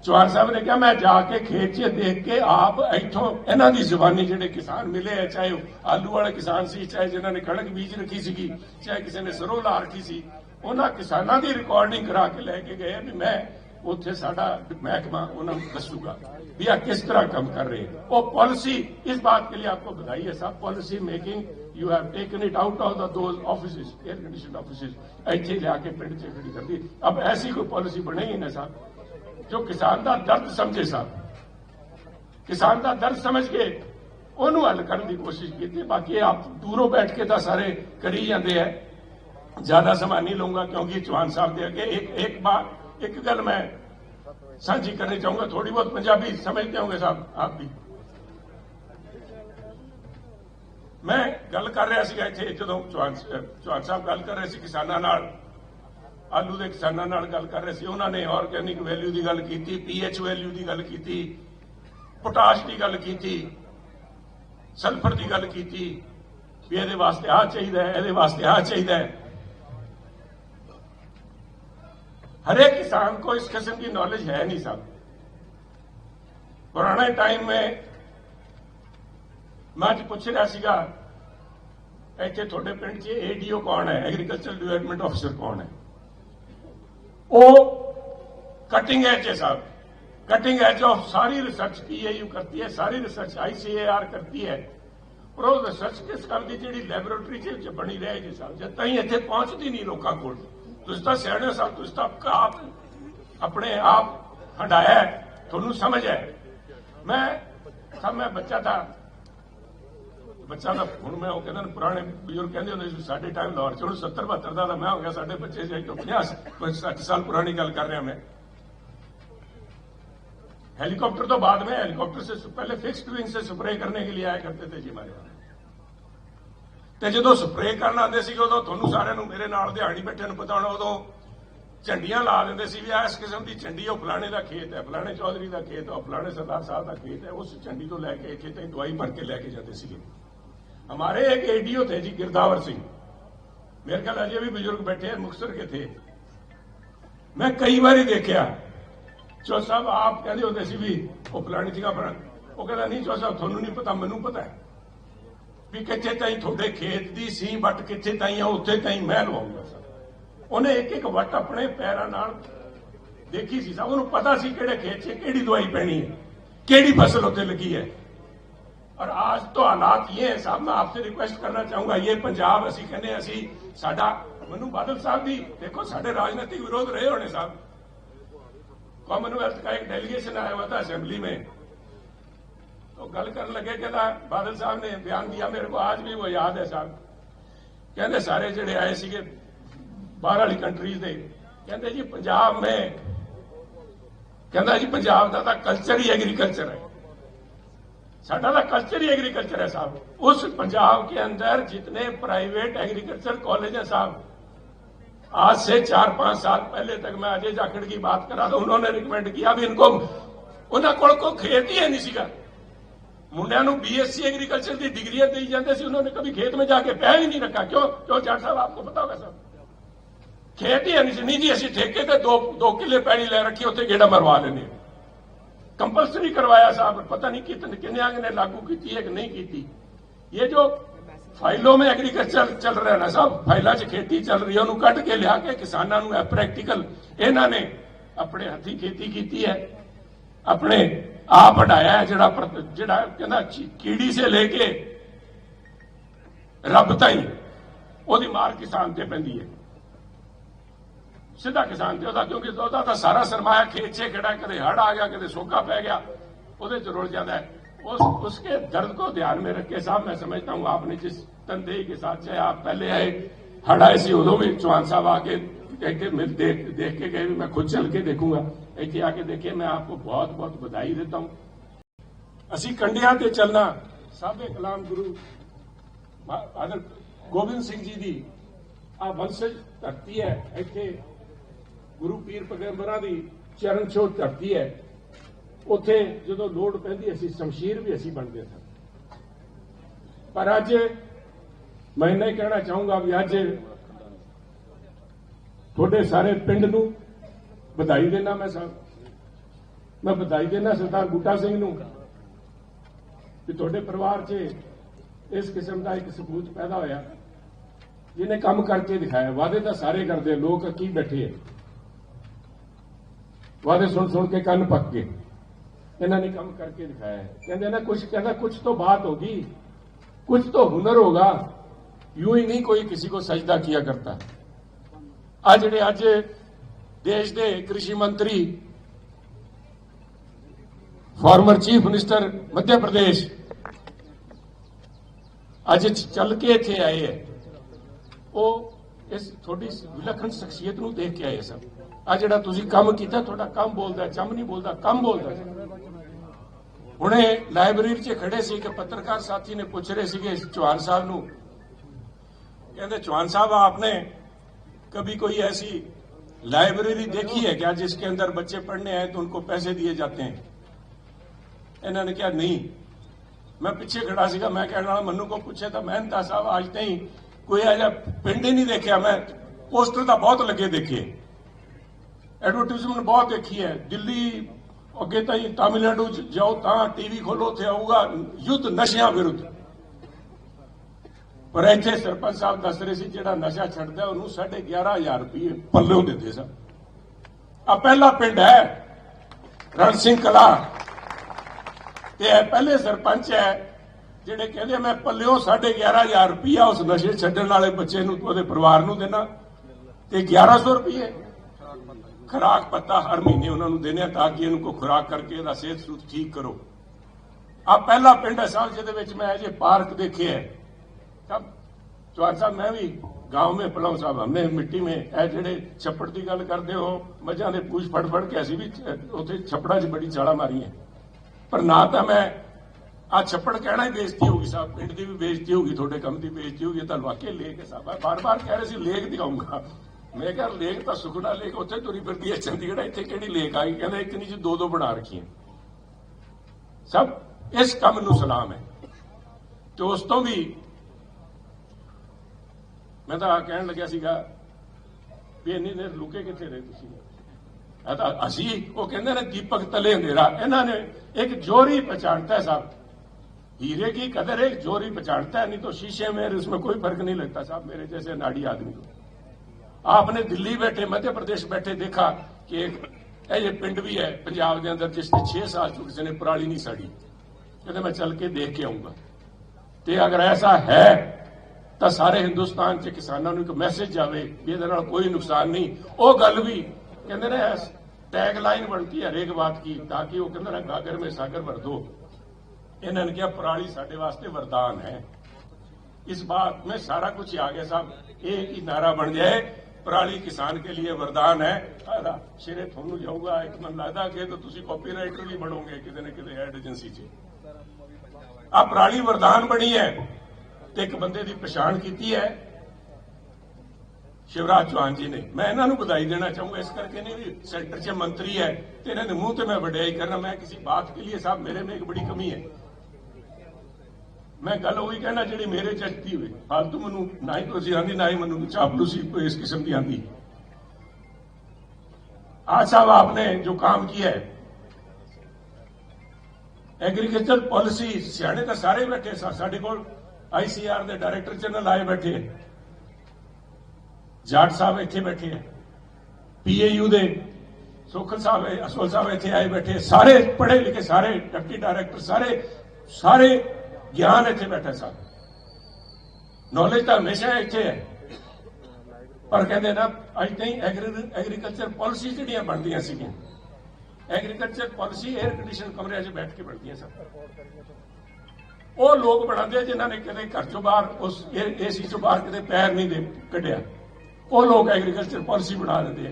ਚੌਹਾਨ ਸਾਹਿਬ ਨੇ ਕਿਹਾ, ਮੈਂ ਜਾ ਕੇ ਖੇਤ 'ਚ ਦੇਖ ਕੇ ਆਪ ਇੱਥੋਂ ਇਹਨਾਂ ਦੀ ਜ਼ੁਬਾਨੀ ਜਿਹੜੇ ਕਿਸਾਨ ਮਿਲੇ ਆ, ਚਾਹੇ ਆਲੂ ਵਾਲੇ ਕਿਸਾਨ ਸੀ, ਚਾਹੇ ਜਿਨ੍ਹਾਂ ਨੇ ਕਣਕ ਬੀਜ ਰੱਖੀ ਸੀਗੀ, ਚਾਹੇ ਕਿਸੇ ਨੇ ਸਰੋਂ ਲਾ ਰੱਖੀ ਸੀ, ਉਹਨਾਂ ਕਿਸਾਨਾਂ ਦੀ ਰਿਕਾਰਡਿੰਗ ਕਰਾ ਕੇ ਲੈ ਕੇ ਗਏ ਵੀ ਮੈਂ ਉੱਥੇ ਸਾਡਾ ਮਹਿਕਮਾ ਉਹਨਾਂ ਨੂੰ ਦੱਸੂਗਾ ਵੀ ਆ ਕਿਸ ਤਰ੍ਹਾਂ ਕੰਮ ਕਰ ਰਹੇ ਉਹ ਪਾਲਿਸੀ ਇਸ ਬਾਤ ਕੇ ਲਈ ਆਪਕੋ ਬਧਾਈ ਹੈ ਸਾਹਿਬ policy making you have taken it out of those offices air conditioned offices ਇੱਥੇ ਲਿਆ ਕੇ ਪਿੰਡ 'ਚ ਖੜੀ ਕਰਦੀ ਅਬ ਐਸੀ ਕੋਈ ਪਾਲਿਸੀ ਬਣੇਗੀ ਨਾ ਸਾਹਿਬ ਜੋ ਕਿਸਾਨ ਦਾ ਦਰਦ ਸਮਝੇ ਸਾਹਿਬ ਕਿਸਾਨ ਦਾ ਦਰਦ ਸਮਝ ਕੇ ਉਹਨੂੰ ਹੱਲ ਕਰਨ ਦੀ ਕੋਸ਼ਿਸ਼ ਕੀਤੀ। ਬਾਕੀ ਆਪ ਦੂਰੋਂ ਬੈਠ ਕੇ ਤਾਂ ਸਾਰੇ ਕਰੀ ਜਾਂਦੇ ਆ। ਜ਼ਿਆਦਾ ਸਮਾਂ ਨਹੀਂ ਲਊਂਗਾ ਕਿਉਂਕਿ ਚੌਹਾਨ ਸਾਹਿਬ ਦੇ ਅੱਗੇ ਇੱਕ ਇੱਕ ਬਾਤ ਇੱਕ ਗੱਲ ਮੈਂ ਸਾਂਝੀ ਕਰਨੀ ਚਾਹੂੰਗਾ। ਥੋੜੀ ਬਹੁਤ ਪੰਜਾਬੀ ਸਮਝਦੇ ਹੋਗੇ ਸਾਹਿਬ, ਆਪ ਵੀ। ਮੈਂ ਗੱਲ ਕਰ ਰਿਹਾ ਸੀਗਾ ਇੱਥੇ ਜਦੋਂ ਚੌਹਾਨ ਚੌਹਾਨ ਸਾਹਿਬ ਗੱਲ ਕਰ ਰਹੇ ਸੀ ਕਿਸਾਨਾਂ ਨਾਲ। ਆਲੂ ਦੇ ਕਿਸਾਨਾਂ ਨਾਲ ਗੱਲ ਕਰ ਰਹੇ ਸੀ ਉਹਨਾਂ ਨੇ ਆਰਗੇਨਿਕ ਵੈਲਿਊ ਦੀ ਗੱਲ ਕੀਤੀ ਪੀਐਚ ਵੈਲਿਊ ਦੀ ਗੱਲ ਕੀਤੀ ਪੋਟਾਸ਼ ਦੀ ਗੱਲ ਕੀਤੀ ਸਲਫਰ ਦੀ ਗੱਲ ਕੀਤੀ ਵੀ ਇਹਦੇ ਵਾਸਤੇ ਆਹ ਚਾਹੀਦਾ ਹੈ ਇਹਦੇ ਵਾਸਤੇ ਆਹ ਚਾਹੀਦਾ है हर एक किसान को इस किस्म की नॉलेज है नहीं साहब पुराने टाइम में ਮੈਂ ਅੱਜ ਪੁੱਛ ਰਿਹਾ ਸੀਗਾ ਇੱਥੇ ਤੁਹਾਡੇ ਪਿੰਡ 'ਚ ਏਡੀਓ ਕੌਣ ਹੈ ਐਗਰੀਕਲਚਰ ਡਿਵੈਲਪਮੈਂਟ ਅਫਸਰ ਕੌਣ ਹੈ ਉਹ ਕਟਿੰਗ ਐਜ ਹੈ ਸਾਹਿਬ कटिंग एज ऑफ सारी रिसर्च पीएयू करती है सारी रिसर्च आईसीएआर करती है ਪਰ ਉਹ ਰਿਸਰਚ ਕਿਸ ਗੱਲ ਦੀ ਜਿਹੜੀ ਲੈਬੋਰੇਟਰੀ 'ਚ ਚ ਬਣੀ ਰਹੇ ਜੀ ਸਾਹਿਬ ਜਦ ਤਾਈਂ ਇੱਥੇ ਪਹੁੰਚਦੀ ਨਹੀਂ ਲੋਕਾਂ ਕੋਲ ਤੁਸੀਂ ਤਾਂ ਸਿਆਣੇ ਹੋ ਸਾਹਿਬ ਤੁਸੀਂ ਤਾਂ ਆਪ ਆਪਣੇ ਆਪ ਹੰਡਾਇਆ ਹੈ, ਤੁਹਾਨੂੰ ਸਮਝ ਹੈ ਮੈਂ ਸਭ ਮੈਂ ਬੱਚਾ ਥਾ ਬੱਚਾ ਦਾ ਹੁਣ ਮੈਂ ਉਹ ਕਹਿੰਦਾ ਨਾ, ਪੁਰਾਣੇ ਬਜ਼ੁਰਗ ਕਹਿੰਦੇ ਹੁੰਦੇ ਸੀ ਸਾਡੇ ਟਾਈਮ ਲਾਹੌਰ ਚ ਹੁਣ 70 72 ਦਾ ਤਾਂ ਮੈਂ ਹੋ ਗਿਆ ਸਾਡੇ ਬੱਚੇ ਜੇ ਤੋਂ 50 ਕੋਈ 60 ਸਾਲ ਪੁਰਾਣੀ ਗੱਲ ਕਰ ਰਿਹਾ ਮੈਂ हेलीकॉप्टर तो बाद में हेलीकॉप्टर से पहले फिक्स्ड विंग से स्प्रे करने के लिए आया करते थे जी हमारे यहाँ ਤੇ ਜਦੋਂ ਸਪਰੇਅ ਕਰਨ ਆਉਂਦੇ ਸੀ ਉਦੋਂ ਤੁਹਾਨੂੰ ਸਾਰਿਆਂ ਨੂੰ ਮੇਰੇ ਨਾਲ ਦਿਹਾੜੀ ਬੈਠੇ ਨੂੰ ਪਤਾ ਹੋਣਾ ਉਦੋਂ ਝੰਡੀਆਂ ਲਾ ਦਿੰਦੇ ਸੀ ਵੀ ਆਹ ਇਸ ਕਿਸਮ ਦੀ ਝੰਡੀ ਉਹ ਫਲਾਣੇ ਦਾ ਖੇਤ ਹੈ ਫਲਾਣੇ ਚੌਧਰੀ ਦਾ ਖੇਤ ਹੈ ਉਹ ਫਲਾਣੇ ਸਰਦਾਰ ਸਾਹਿਬ ਦਾ ਖੇਤ ਹੈ ਉਸ ਝੰਡੀ ਤੋਂ ਲੈ ਕੇ ਇੱਥੇ ਤਾਈਂ ਦਵਾਈ ਭਰ ਕੇ ਲੈ ਕੇ ਜਾਂਦੇ ਸੀਗੇ हमारे एक एडीओ थे जी गिरदावर सिंह मेरे ख्याल अजय भी बुजुर्ग बैठे हैं मुक्तसर के थे मैं कई बार ही देखा ਚੋ ਸਾਹਿਬ ਆਪ ਕਹਿੰਦੇ ਹੁੰਦੇ ਸੀ ਵੀ ਉਹ ਫਲਾਣੀ ਜਗ੍ਹਾ ਪਰ ਉਹ ਕਹਿੰਦਾ ਨਹੀਂ ਚੋ ਸਾਹਿਬ ਤੁਹਾਨੂੰ ਨਹੀਂ ਪਤਾ ਮੈਨੂੰ ਪਤਾ ਹੈ ਵੀ ਕਿੱਥੇ ਤਾਈਂ ਤੁਹਾਡੇ ਖੇਤ ਦੀ ਸੀ ਵੱਟ ਕਿੱਥੇ ਤਾਈਂ ਆ ਉੱਥੇ ਤਾਈਂ ਮੈਂ ਲਵਾਉਂਗਾ ਸਰ ਉਹਨੇ ਇੱਕ ਇੱਕ ਵੱਟ ਆਪਣੇ ਪੈਰਾਂ ਨਾਲ ਦੇਖੀ ਸੀ ਸਭ ਉਹਨੂੰ ਪਤਾ ਸੀ ਕਿਹੜੇ ਖੇਤ 'ਚ ਕਿਹੜੀ ਦਵਾਈ ਪੈਣੀ ਹੈ ਕਿਹੜੀ ਫਸਲ ਉੱਤੇ ਲੱਗੀ ਹੈ ਔਰ ਅੱਜ ਤੋਂ ਹਾਲਾਤ ਇਹ ਹੈ ਸਾਹਿਬ ਮੈਂ ਆਪਸੇ ਰਿਕੁਐਸਟ ਕਰਨਾ ਚਾਹੂੰਗਾ ਇਹ ਪੰਜਾਬ ਅਸੀਂ ਕਹਿੰਦੇ ਅਸੀਂ ਸਾਡਾ ਮੈਨੂੰ ਬਾਦਲ ਸਾਹਿਬ ਦੀ ਦੇਖੋ ਸਾਡੇ ਰਾਜਨੀਤਿਕ ਵਿਰੋਧ ਰਹੇ ਹੋਣੇ ਸਾਹਿਬ कॉमनवेल्थ का एक डेलीगेशन आया हुआ था असेंबली में तो गल कर लगे कहता बादल साहब ने बयान दिया मेरे को आज भी वो याद है साहब कहते सारे ਜਿਹੜੇ ਆਏ ਸੀਗੇ ਬਾਹਰ ਵਾਲੀ ਕੰਟਰੀਜ਼ ਦੇ ਕਹਿੰਦੇ ਜੀ ਪੰਜਾਬ में ਕਹਿੰਦਾ ਜੀ ਪੰਜਾਬ ਦਾ ਤਾਂ ਕਲਚਰ ਹੀ ਐਗਰੀਕਲਚਰ साढ़ा कल्चर ही एग्रीकल्चर है साहब उस पंजाब के अंदर जितने प्राइवेट एग्रीकल्चर कॉलेज हैं साहब आज से चार पांच साल पहले तक मैं अजय जाखड़ की बात करा तो उन्होंने रिकमेंड किया भी इनको ਉਹਨਾਂ ਕੋਲ ਕੋ ਖੇਤ ਹੀ ਨਹੀਂ ਸੀਗਾ। ਮੁੰਡਿਆਂ ਨੂੰ ਬੀਐਸਸੀ ਐਗਰੀਕਲਚਰ ਦੀ ਡਿਗਰੀਆਂ ਦੇਈ ਜਾਂਦੇ ਸੀ, ਉਹਨਾਂ ਨੇ ਕਦੀ ਖੇਤ ਵਿੱਚ ਜਾ ਕੇ ਪੈਰ ਹੀ ਨਹੀਂ ਰੱਖਿਆ। ਕਿਉਂ? ਕਿਉਂ ਜੱਟ ਸਾਹਿਬ, ਆਪਕੋ ਪਤਾ ਹੋਗਾ ਸਭ ਖੇਤ ਹੀ ਨਹੀਂ ਸੀ। ਨਹੀਂ ਜੀ, ਅਸੀਂ ਠੇਕੇ ਤੇ ਦੋ ਦੋ ਕਿੱਲੇ ਪੈਣੀ ਲੈ ਰੱਖੀ, ਉੱਥੇ ਗੇੜਾ ਮਰਵਾ ਲੈਨੇ कंपलसरी करवाया साहब पता नहीं कितने किन्ने ने लागू की है कि नहीं की ये जो ਫਾਈਲੋਂ में ਐਗਰੀਕਲਚਰ ਚੱਲ ਰਿਹਾ ਨਾ ਸਭ ਫਾਈਲਾਂ 'ਚ ਖੇਤੀ ਚੱਲ ਰਹੀ ਹੈ ਉਹਨੂੰ ਕੱਢ ਕੇ ਲਿਆ ਕੇ ਕਿਸਾਨਾਂ ਨੂੰ ਇਹ ਪ੍ਰੈਕਟੀਕਲ ਇਹਨਾਂ ਨੇ ਆਪਣੇ ਹੱਥੀ ਖੇਤੀ ਕੀਤੀ ਹੈ ਆਪਣੇ ਆਪ ਹਟਾਇਆ ਹੈ ਜਿਹੜਾ ਪਰ- ਜਿਹੜਾ ਕਹਿੰਦਾ ਚੀ- ਕੀੜੀ ਸੇ ਲੈ ਕੇ ਰੱਬ ਤਾਈਂ ਉਹਦੀ ਮਾਰ ਕਿਸਾਨ ਤੇ ਪੈਂਦੀ ਹੈ ਸਿੱਧਾ ਕਿਸਾਨ ਤੇ ਉਹਦਾ ਕਿਉਂਕਿ ਉਹਦਾ ਤਾਂ ਸਾਰਾ ਸਰਮਾਇਆ ਖੇਤ 'ਚ ਖੜਾ ਕਦੇ ਹੜ ਆ ਗਿਆ ਕਦੇ ਸੋਕਾ ਪੈ ਗਿਆ ਉਹਦੇ 'ਚ ਰੁਲ ਜਾਂਦਾ ਹੈ उस उसके दर्द को ध्यान में रख के साहब मैं समझता हूँ आपने जिस तनदेही के साथ चाहे आप पहले आए हड़ाए सी उदों में चौहान साहब आके देख देख के गए मैं खुद चल के देखूंगा इतने आके देखिए मैं आपको बहुत बहुत बधाई देता हूँ असी कंडिया ते चलना साहब कलाम गुरु आदर गोबिंद सिंह जी की आ वंशज धरती है इतने ਗੁਰੂ ਪੀਰ ਪੈਗੰਬਰਾਂ ਦੀ ਚਰਨ ਛੋਹ ਧਰਤੀ ਹੈ। ਉੱਥੇ ਜਦੋਂ ਲੋੜ ਪੈਂਦੀ ਅਸੀਂ ਸ਼ਮਸ਼ੀਰ ਵੀ ਅਸੀਂ ਬਣਦੇ ਸਾਂ ਪਰ ਅੱਜ ਮੈਂ ਨਹੀਂ ਕਹਿਣਾ ਚਾਹੂੰਗਾ ਵੀ ਅੱਜ ਤੁਹਾਡੇ ਸਾਰੇ ਪਿੰਡ ਨੂੰ ਵਧਾਈ ਦੇਣਾ ਮੈਂ ਸਾਹਿਬ ਮੈਂ ਵਧਾਈ ਦੇਣਾ ਸਰਦਾਰ ਬੂਟਾ ਸਿੰਘ ਨੂੰ ਕਿ ਤੁਹਾਡੇ ਪਰਿਵਾਰ 'ਚ ਇਸ ਕਿਸਮ ਦਾ ਇੱਕ ਸਬੂਤ ਪੈਦਾ ਹੋਇਆ। ਜਿਹਨੇ ਕੰਮ ਕਰਕੇ ਦਿਖਾਇਆ, ਵਾਅਦੇ ਤਾਂ ਸਾਰੇ ਕਰਦੇ ਲੋਕ ਕੀ ਬੈਠੇ ਆ। ਵਾਅਦੇ ਸੁਣ ਸੁਣ ਕੇ ਕੰਨ ਪੱਕ ਗਏ ਇਹਨਾਂ ਨੇ ਕੰਮ करके दिखाया है कहते ना कुछ कहना कुछ तो बात होगी कुछ तो हुनर होगा यूं ही नहीं कोई किसी को सजदा किया करता आज ਜਿਹੜੇ ਅੱਜ ਦੇਸ਼ ਦੇ ਕ੍ਰਿਸ਼ੀ ਮੰਤਰੀ farmer chief minister Madhya Pradesh ਅੱਜ ਚੱਲ ਕੇ ਇੱਥੇ ਆਏ ਹੈ ਉਹ ਇਸ ਤੁਹਾਡੀ ਵਿਲੱਖਣ ਸ਼ਖਸੀਅਤ ਨੂੰ ਦੇਖ ਕੇ ਆਏ ਸਭ ਆ ਜਿਹੜਾ ਤੁਸੀਂ ਕੰਮ ਕੀਤਾ ਤੁਹਾਡਾ ਕੰਮ ਬੋਲਦਾ ਚੰਮ ਨਹੀਂ ਬੋਲਦਾ ਕੰਮ ਬੋਲਦਾ ਹੁਣੇ ਲਾਇਬ੍ਰੇਰੀ 'ਚ ਖੜੇ ਸੀ ਕਿ ਪੱਤਰਕਾਰ ਸਾਥੀ ਨੇ ਪੁੱਛ ਰਹੇ ਸੀਗੇ ਚੌਹਾਨ ਸਾਹਿਬ ਨੂੰ कहते चौहान साहब आपने कभी कोई ऐसी लाइब्रेरी देखी है क्या जिसके अंदर बच्चे पढ़ने आए तो उनको पैसे दिए जाते हैं इन्होंने क्या नहीं मैं पीछे खड़ा सीगा मैं कहने वाला मनु को पूछे तो मेहनता साहब आज नहीं कोई ऐसा पिंड ही नहीं देखा मैं पोस्टर तो बहुत लगे देखे ਐਡਵਰਟਾਈਜ਼ਮੈਂਟ ਬਹੁਤ ਦੇਖੀ ਹੈ। ਦਿੱਲੀ, ਅੱਗੇ ਤਾਂ ਹੀ ਤਾਮਿਲਨਾਡੂ ਚ ਜਾਓ ਤਾਂ ਟੀਵੀ ਖੋਲੋ ਤੇ ਆਊਗਾ ਯੁੱਧ ਨਸ਼ਿਆਂ ਵਿਰੁੱਧ। ਪਰ ਇੱਥੇ ਸਰਪੰਚ ਸਾਹਿਬ ਦੱਸ ਰਹੇ ਸੀ, ਜਿਹੜਾ ਨਸ਼ਾ ਛੱਡਦਾ, ਉਹਨੂੰ 11500 ਰੁਪਏ ਪੱਲੇ ਦਿੰਦੇ ਸਨ। ਆ ਪਹਿਲਾ ਪਿੰਡ ਹੈ, ਰਣ ਸਿੰਘ ਕਲਾ। ਤੇ ਇਹ ਪਹਿਲੇ ਸਰਪੰਚ ਹੈ, ਜਿਹੜੇ ਕਹਿੰਦੇ ਮੈਂ ਪੱਲਿਓ 11500 ਰੁਪਇਆ ਉਸ ਨਸ਼ੇ ਛੱਡਣ ਵਾਲੇ ਬੱਚੇ ਨੂੰ, ਉਹਦੇ ਪਰਿਵਾਰ ਨੂੰ ਦੇਣਾ ਤੇ 1100 ਰੁਪਏ ਖੁਰਾਕ ਪੱਤਾ ਹਰ ਮਹੀਨੇ ਉਹਨਾਂ ਨੂੰ ਦੇਣੇ ਆ ਤਾਂ ਕਿ ਇਹਨੂੰ ਕੋ ਖੁਰਾਕ ਕਰਕੇ ਇਹਦਾ ਸਿਹਤ ਸੂਤ ਠੀਕ ਕਰੋ ਆ ਪਹਿਲਾ ਪਿੰਡ ਹੈ ਸਾਹਿਬ ਜਿਹਦੇ ਵਿੱਚ ਮੈਂ ਅਜੇ ਪਾਰਕ ਦੇਖਿਆ ਹੈ तब चौहान साहब मैं भी गांव में पलाऊ साहब हमने मिट्टी में ਇਹ ਜਿਹੜੇ ਛੱਪੜ ਦੀ ਗੱਲ ਕਰਦੇ ਹੋ ਮੱਝਾਂ ਦੇ ਪੂਛ ਫੜ ਫੜ ਕੇ ਅਸੀਂ ਵੀ ਚ- ਉੱਥੇ ਛੱਪੜਾਂ 'ਚ ਬੜੀ ਚਾਲਾ ਮਾਰੀਆਂ ਪਰ ਨਾ ਤਾਂ ਮੈਂ ਆ ਛੱਪੜ ਕਹਿਣਾ ਹੀ ਬੇਇੱਜ਼ਤੀ ਹੋਗੀ ਸਾਹਿਬ ਪਿੰਡ ਦੀ ਵੀ ਬੇਇੱਜ਼ਤੀ ਹੋਗੀ ਤੁਹਾਡੇ ਕੰਮ ਦੀ ਬੇਇੱਜ਼ਤੀ ਹੋਗੀ ਇਹ ਤਾਂ ਵਾਕਈ ਲੇਖ ਹੈ ਸਾਹਿਬ ਬਾਰ-ਬਾਰ ਕਹਿ ਰਹੇ ਸੀ ਲੇਖ ਦਿਖਾਉਂਗਾ ਮੈਂ ਕਿਹਾ ਲੇਖ ਤਾਂ ਸੁਖਨਾ ਲੇਖ ਉੱਥੇ ਤੁਰੀ ਫਿਰਦੀ ਹੈ ਚੰਡੀਗੜ੍ਹ ਇੱਥੇ ਕਿਹੜੀ ਲੇਖ ਆ ਗਈ ਕਹਿੰਦੇ ਇੱਕ ਨਹੀਂ ਜੀ ਦੋ ਦੋ ਬਣਾ ਰੱਖੀਆਂ ਸਭ ਇਸ ਕੰਮ ਨੂੰ ਸਲਾਮ ਹੈ ਤੇ ਉਸ ਤੋਂ ਵੀ ਮੈਂ ਤਾਂ ਕਹਿਣ ਲੱਗਿਆ ਸੀਗਾ ਵੀ ਇੰਨੀ ਦੇਰ ਲੁਕੇ ਕਿੱਥੇ ਰਹੇ ਤੁਸੀਂ ਇਹ ਤਾਂ ਅਸੀਂ ਉਹ ਕਹਿੰਦੇ ਨੇ ਦੀਪਕ ਤਲੇ ਹਨੇਰਾ ਇਹਨਾਂ ਨੇ ਇੱਕ ਜੋਰੀ पहचानता है साहब हीरे की कदर एक जोरी पहचानता है नहीं तो शीशे में उसमें कोई फर्क नहीं लगता साहब मेरे जैसे नाड़ी आदमी को आपने दिल्ली बैठे मध्य प्रदेश बैठे देखा कि एक ਇਹ ਇਹ ਪਿੰਡ ਵੀ ਹੈ ਪੰਜਾਬ ਦੇ ਅੰਦਰ ਜਿਸ ਤੇ 6 ਸਾਲ ਚ ਕਿਸੇ ਨੇ ਪਰਾਲੀ ਨਹੀਂ ਸਾੜੀ ਕਹਿੰਦੇ ਮੈਂ ਚੱਲ ਕੇ ਦੇਖ ਕੇ ਆਉਂਗਾ ਤੇ ਅਗਰ ਐਸਾ ਹੈ ਤਾਂ ਸਾਰੇ ਹਿੰਦੁਸਤਾਨ 'ਚ ਕਿਸਾਨਾਂ ਨੂੰ ਇੱਕ ਮੈਸੇਜ ਜਾਵੇ ਵੀ ਇਹਦੇ ਨਾਲ ਕੋਈ ਨੁਕਸਾਨ ਨਹੀਂ ਉਹ ਗੱਲ ਵੀ ਕਹਿੰਦੇ ਨੇ ਟੈਗ ਲਾਈਨ ਬਣਤੀ ਹੈ ਹਰੇਕ ਬਾਤ ਕੀ ਤਾਂ ਕਿ ਉਹ ਕਹਿੰਦੇ ਨੇ ਗਾਗਰ ਮੇ ਸਾਗਰ ਭਰ ਦੋ ਇਹਨਾਂ ਨੇ ਕਿਹਾ ਪਰਾਲੀ ਸਾਡੇ ਵਾਸਤੇ ਵਰਦਾਨ ਹੈ इस बात में सारा कुछ आ गया साहब एक ही नारा बन जाए ਪਰਾਲੀ ਕਿਸਾਨ ਕੇ ਲਈ ਵਰਦਾਨ ਹੈ। ਸ਼ੇਰੇ ਤੁਹਾਨੂੰ ਜਾਊਗਾ ਇੱਕ ਮਨ ਲੱਗਦਾ ਕਿ ਤਾਂ ਤੁਸੀਂ ਕਾਪੀਰਾਈਟਰ ਵੀ ਬਣੋਗੇ ਕਿਤੇ ਨਾ ਕਿਤੇ ਐਡ ਏਜੰਸੀ 'ਚ। ਆ ਪਰਾਲੀ ਵਰਦਾਨ ਬਣੀ ਹੈ ਤੇ ਇੱਕ ਬੰਦੇ ਦੀ ਪਛਾਣ ਕੀਤੀ ਹੈ। ਸ਼ਿਵਰਾਜ ਚੌਹਾਨ ਜੀ ਨੇ। ਮੈਂ ਇਹਨਾਂ ਨੂੰ ਵਧਾਈ ਦੇਣਾ ਚਾਹੂੰਗਾ, ਇਸ ਕਰਕੇ ਨਹੀਂ ਵੀ ਸੈਂਟਰ 'ਚ ਮੰਤਰੀ ਹੈ ਤੇ ਇਹਨਾਂ ਦੇ ਮੂੰਹ ਤੇ ਮੈਂ ਵਡਿਆਈ ਕਰਨਾ, ਮੈਂ ਕਿਸੇ ਬਾਤ ਕੇ ਲਈ ਸਾਹਿਬ ਮੇਰੇ ਮੇਂ ਇੱਕ ਬੜੀ ਕਮੀ ਹੈ। ਮੈਂ ਗੱਲ ਉਹੀ ਕਹਿਣਾ ਜਿਹੜੀ ਮੇਰੇ ਚ ਐਕਟਿਵ ਹੋਵੇ ਫਾਲਤੂ ਮੈਨੂੰ ਨਾ ਹੀ ਤੁਸੀਂ ਆਂਦੀ ਨਾ ਹੀ ਮੈਨੂੰ ਚਾਪਲੂਸੀ ਕੋਈ ਇਸ ਕਿਸਮ ਦੀ ਆਂਦੀ आज साहब आपने जो काम किया है एग्रीकल्चर पॉलिसी सियाने तो सारे बैठे साढ़े को आईसीआर के डायरेक्टर जनरल आए बैठे जाट साहब इतने बैठे हैं पीएयू दे सोखल साहब असोल साहब इतने आए बैठे सारे पढ़े लिखे सारे डिप्टी डायरेक्टर सारे सारे ਗਿਆਨ ਇੱਥੇ ਬੈਠਾ ਸਾਹਿਬ ਨੌਲੇਜ ਤਾਂ ਹਮੇਸ਼ਾ ਇੱਥੇ ਹੈ। ਪਰ ਕਹਿੰਦੇ ਨਾ, ਅੱਜ ਤਾਈਂ ਐਗਰੀਕਲਚਰ ਪਾਲਿਸੀ ਜਿਹੜੀਆਂ ਬਣਦੀਆਂ ਸੀਗੀਆਂ? ਐਗਰੀਕਲਚਰ ਪਾਲਿਸੀ 에ਅਰ ਕੰਡੀਸ਼ਨ ਕਮਰਿਆਂ 'ਚ ਬੈਠ ਕੇ ਬਣਦੀਆਂ ਸਨ। ਉਹ ਲੋਕ ਬਣਾਉਂਦੇ ਆ ਜਿਨ੍ਹਾਂ ਨੇ ਕਦੇ ਘਰ ਚੋਂ ਬਾਹਰ, ਉਸ ਏਸੀ ਚੋਂ ਬਾਹਰ ਕਦੇ ਪੈਰ ਨਹੀਂ ਦੇ ਕੱਢਿਆ। ਉਹ ਲੋਕ ਐਗਰੀਕਲਚਰ ਪਾਲਿਸੀ ਬਣਾ ਦਿੰਦੇ ਆ।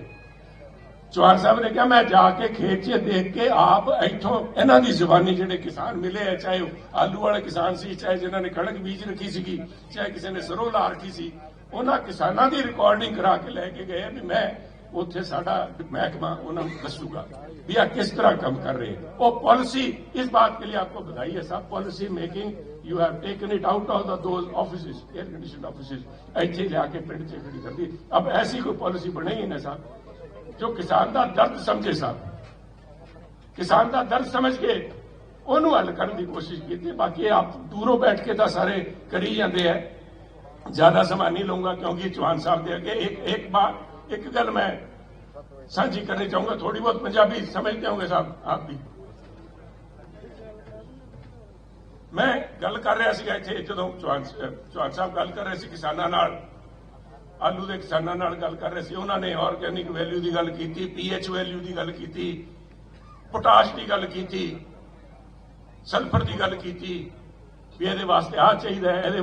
ਚੌਹਾਨ ਸਾਹਿਬ ਨੇ ਕਿਹਾ, ਮੈਂ ਜਾ ਕੇ ਖੇਤ 'ਚ ਦੇਖ ਕੇ ਆਪ ਇੱਥੋਂ ਇਹਨਾਂ ਦੀ ਜ਼ੁਬਾਨੀ ਜਿਹੜੇ ਕਿਸਾਨ ਮਿਲੇ ਆ, ਚਾਹੇ ਆਲੂ ਵਾਲੇ ਕਿਸਾਨ ਸੀ, ਚਾਹੇ ਜਿਨ੍ਹਾਂ ਨੇ ਕਣਕ ਬੀਜ ਰੱਖੀ ਸੀਗੀ, ਚਾਹੇ ਕਿਸੇ ਨੇ ਸਰੋਂ ਲਾ ਰੱਖੀ ਸੀ, ਉਹਨਾਂ ਕਿਸਾਨਾਂ ਦੀ ਰਿਕਾਰਡਿੰਗ ਕਰਾ ਕੇ ਲੈ ਕੇ ਗਏ ਵੀ ਮੈਂ ਉੱਥੇ ਸਾਡਾ ਮਹਿਕਮਾ ਉਹਨਾਂ ਨੂੰ ਦੱਸੂਗਾ ਵੀ ਆ ਕਿਸ ਤਰ੍ਹਾਂ ਕੰਮ ਕਰ ਰਹੇ ਉਹ ਪਾਲਿਸੀ ਇਸ ਬਾਤ ਕੇ ਲਈ ਆਪਕੋ ਵਧਾਈ ਹੈ ਸਾਹਿਬ policy making you have taken it out of those offices air condition offices ਇੱਥੇ ਲਿਆ ਕੇ ਪਿੰਡ 'ਚ ਖੜੀ ਕਰਦੀ ਅਬ ਐਸੀ ਕੋਈ ਪਾਲਿਸੀ ਬਣੇਗੀ ਨਾ ਸਾਹਿਬ ਜੋ ਕਿਸਾਨ ਦਾ ਦਰਦ ਸਮਝੇ ਸਾਹਿਬ ਕਿਸਾਨ ਦਾ ਦਰਦ ਸਮਝ ਕੇ ਉਹਨੂੰ ਹੱਲ ਕਰਨ ਦੀ ਕੋਸ਼ਿਸ਼ ਕੀਤੀ। ਬਾਕੀ ਆਪ ਦੂਰੋਂ ਬੈਠ ਕੇ ਤਾਂ ਸਾਰੇ ਕਰੀ ਜਾਂਦੇ ਆ। ਜ਼ਿਆਦਾ ਸਮਾਂ ਨਹੀਂ ਲਊਂਗਾ ਕਿਉਂਕਿ ਚੌਹਾਨ ਸਾਹਿਬ ਦੇ ਅੱਗੇ ਇੱਕ ਇੱਕ ਬਾਤ ਇੱਕ ਗੱਲ ਮੈਂ ਸਾਂਝੀ ਕਰਨੀ ਚਾਹੂੰਗਾ। ਥੋੜੀ ਬਹੁਤ ਪੰਜਾਬੀ ਸਮਝਦੇ ਹੋਗੇ ਸਾਹਿਬ, ਆਪ ਵੀ। ਮੈਂ ਗੱਲ ਕਰ ਰਿਹਾ ਸੀਗਾ ਇੱਥੇ ਜਦੋਂ ਚੌਹਾਨ ਚੌਹਾਨ ਸਾਹਿਬ ਗੱਲ ਕਰ ਰਹੇ ਸੀ ਕਿਸਾਨਾਂ ਨਾਲ। ਆਲੂ ਦੇ ਕਿਸਾਨਾਂ ਨਾਲ ਗੱਲ ਕਰ ਰਹੇ ਸੀ। ਉਹਨਾਂ ਨੇ ਆਰਗੇਨਿਕ ਵੈਲਿਊ ਦੀ ਗੱਲ ਕੀਤੀ ਪੀਐਚ ਵੈਲਿਊ ਦੀ ਗੱਲ ਕੀਤੀ ਪੋਟਾਸ਼ ਦੀ ਗੱਲ ਕੀਤੀ ਸਲਫਰ ਦੀ ਗੱਲ ਕੀਤੀ ਵੀ ਇਹਦੇ ਵਾਸਤੇ ਆ ਚਾਹੀਦਾ ਹੈ, ਇਹਦੇ